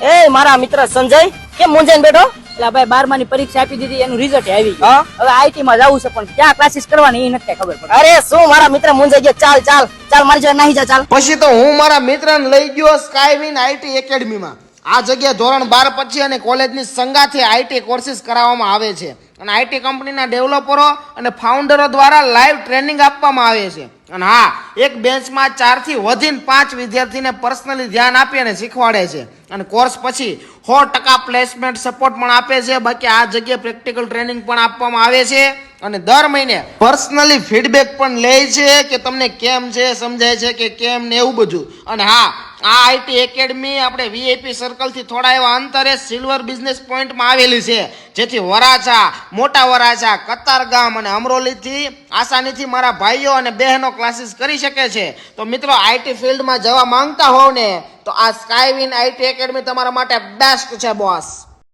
એ મારા મિત્ર સંજય કેમ મૂંઝાઈને બેઠો? એટલે ભાઈ બારમાની પરીક્ષા આપી દીધી એનું રિઝલ્ટ આવી ગયું. હવે આઈટી માં જવું છે પણ ક્યાં ક્લાસીસ કરવાની એ નથી ખબર પડે અરે શું મારા મિત્ર મૂંઝાઈ ગયો? ચાલ ચાલ ચાલ મારી જોડે નાહી જા ચાલ. પછી તો હું મારા મિત્રને લઈ ગયો સ્કાયવિન આઈટી એકેડમીમાં આ જગ્યાએ ધોરણ બાર પછી અને કોલેજની સંગાથે આઈટી કોર્સિસ કરાવવામાં આવે છે. અને આઈટી કંપનીના ડેવલપરો અને ફાઉન્ડરો દ્વારા લાઈવ ટ્રેનિંગ આપવામાં આવે છે. અને હા, એક બેન્ચમાં ચારથી વધીને પાંચ વિદ્યાર્થીને પર્સનલી ધ્યાન આપી અને શીખવાડે છે. અને કોર્સ પછી સો ટકા પ્લેસમેન્ટ સપોર્ટ પણ આપે છે. બાકી આ જગ્યાએ પ્રેક્ટિકલ ટ્રેનિંગ પણ આપવામાં આવે છે. અને દર મહિને પર્સનલી ફીડબેક પણ લે છે કે તમને કેમ છે, સમજાય છે કે કેમ ને એવું બધું. અને હા આ આઈટી એકેડમી આપણે વીઆઈપી સર્કલથી થોડા એવા અંતરે સિલ્વર બિઝનેસ પોઈન્ટમાં આવેલી છે, જેથી વરાછા, મોટા વરાછા, કતારગામ અને અમરોલીથી આસાનીથી મારા ભાઈઓ અને બહેનો ક્લાસીસ કરી શકે છે. તો મિત્રો, આઈટી ફિલ્ડમાં જવા માંગતા હોવ ને, તો આ સ્કાયવિન આઈટી એકેડમી તમારા માટે બેસ્ટ છે બોસ